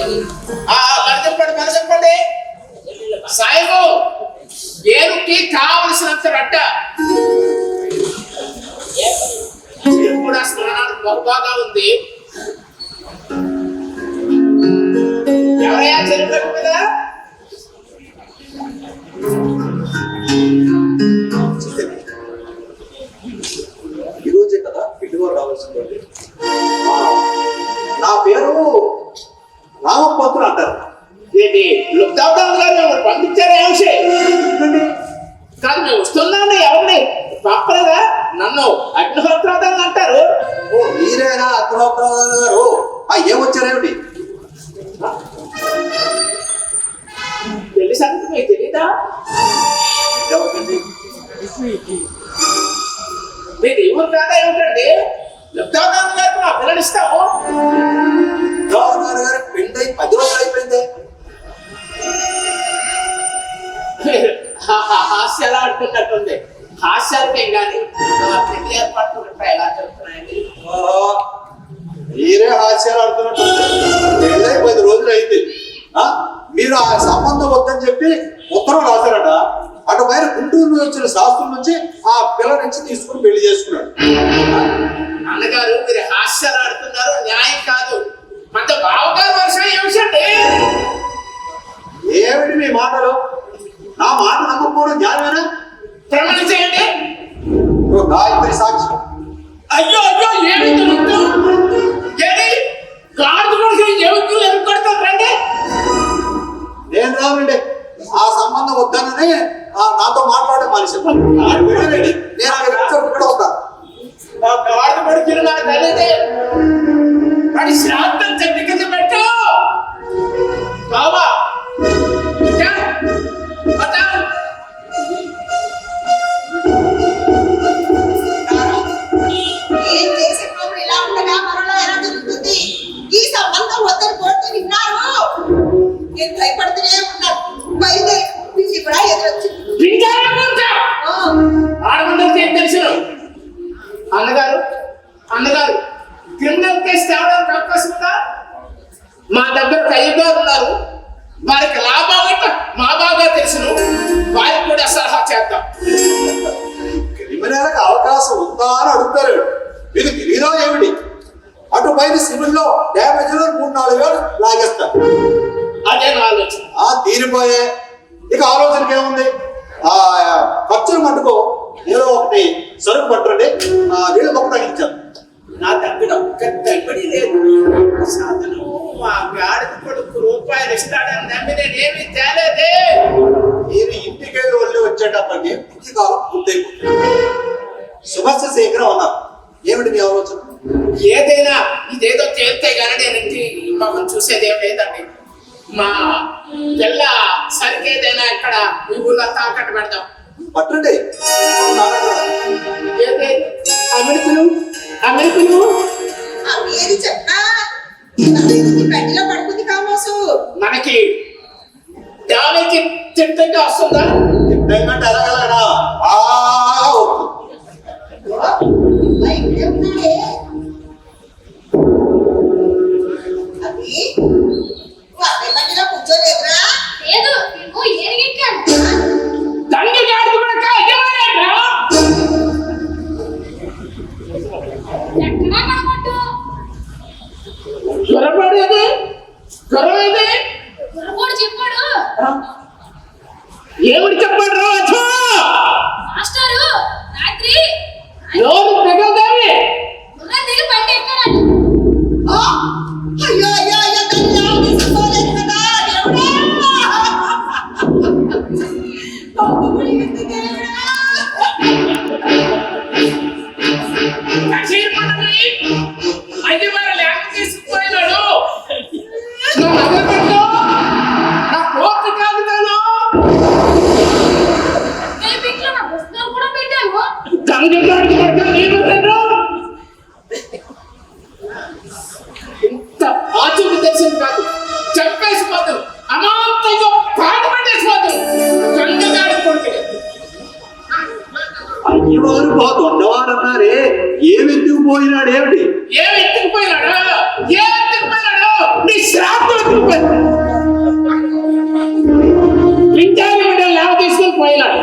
మరి చెప్పండి మరి చెప్పండి. సాయిబు ఏనుకి కావలసినంత రట్ట. కూడా స్నానాలు బహుబాగా ఉంది. ఎవరయ్యా చెరుకు మీద? ఈ కదా పిల్లివారు రావాల్సిందండి. నా పేరు రామపంతులు అంటారు. ఏంటి? లుప్తాబ్దాన్ గారు పంపించారా ఎందుకండి? కాదు మేము వస్తున్నాండి ఎవరిని పంపలేదా నన్ను అగ్నిహోత్రాదాన్ని అంటారు. ఓ మీరేనా అగ్రహప్రధాన గారు? ఏమొచ్చారేమిటి? సంగతి మీకు తెలీదా? మీరు ఎవరు కాదా ఏమిటండి? లుప్తాబ్దాన్ గారికి మా పిల్లలు ఇస్తాము. ఆ, పెళ్ళి ఏర్పాట్లు గట్రా ఎలా జరుగుతున్నాయండి ఆహా, మీరే హాస్యాలు ఆడుతున్నట్టు పెళ్ళై పది రోజులు అయింది. ఆ, మీరు ఆ సంబంధం వద్దని చెప్పి ఉత్తరం రాశారట. అటు పైన గుంటూరు నుంచి వచ్చిన శాస్త్రం నుంచి ఆ పిల్ల నుంచి తీసుకుని పెళ్ళి చేసుకున్నాడు. నాన్నగారు మీరు హాస్యాలు ఆడుతున్నారు న్యాయ రావండి ఆ సంబంధం వద్దనని ఆ నాతో మాట్లాడే మనిషి. నేను అక్కడ ఇక్కడ ఉంటాను శ్రాద్ధం చెట్టు కింద పెట్టు. బావా. ఈ సంబంధం వద్దని కోర్టు విన్నారు నేను భయపడుతూనే అన్నగారు క్రిమినల్ కేసు తేవడానికి అవకాశం ఉందా? మా దగ్గర అయ్యగారు ఉన్నారు. వారికి లాభం అంటే మా బాగా తెలుసును. వారికి కూడా సలహా చేద్దాం. క్రిమినల్కి అవకాశం ఉందా అని అడుగుతారు. మీకు తెలియదా ఏమిటి? అటు పైన సివిల్లో డ్యామేజ్ మూడు నాలుగు వేలు లాగేస్తారు. అదే నా ఆలోచన. ఆ తీరిపోయే వెళ్ళి వచ్చేటప్పటికి ఇంటి కాలం పూర్తయిపోతుంది శుభస్య శీఘ్రం అన్నారు ఏమిటి మీ ఆలోచన? ఏదైనా ఇదేదో తేలితే కానీ నేను ఇంటి మొహం చూసేది ఏం లేదండి. మా పిల్ల సరికేదైనా ఇక్కడ ఈ ఊళ్ళో తాకట్టు పెడదాం. పట్టండి. అమెరికలు అవి ఏది చెప్పా? పెట్టిలో పడుకుంది కామోసు మనకి డామేకి తింటుంటే వస్తుందా? తిట్టంటే కనబట్టు జ్వరపడేది? జ్వరం ఏది చెప్పాడు. ఏమిటి చెప్పండి మాస్టారు రాత్రి. ఎవరు చీరపడని అయితే లేక తీసుకుపోయినాడు నా నా కోర్టు కాదు నేను ఇంత ఆచూకి తెలిసింది కాదు ఎవరు బాగుండవారన్నారే ఏ వ్యక్తికి పోయినాడు ఏమిటి ఏ వ్యక్తికి పోయినాడు ఏ వ్యక్తికి పోయినాడు నీ శ్రాద్ధకు పోయినాడు లింగాలి బిడ్డ లేవ తీసుకొని పోయినాడు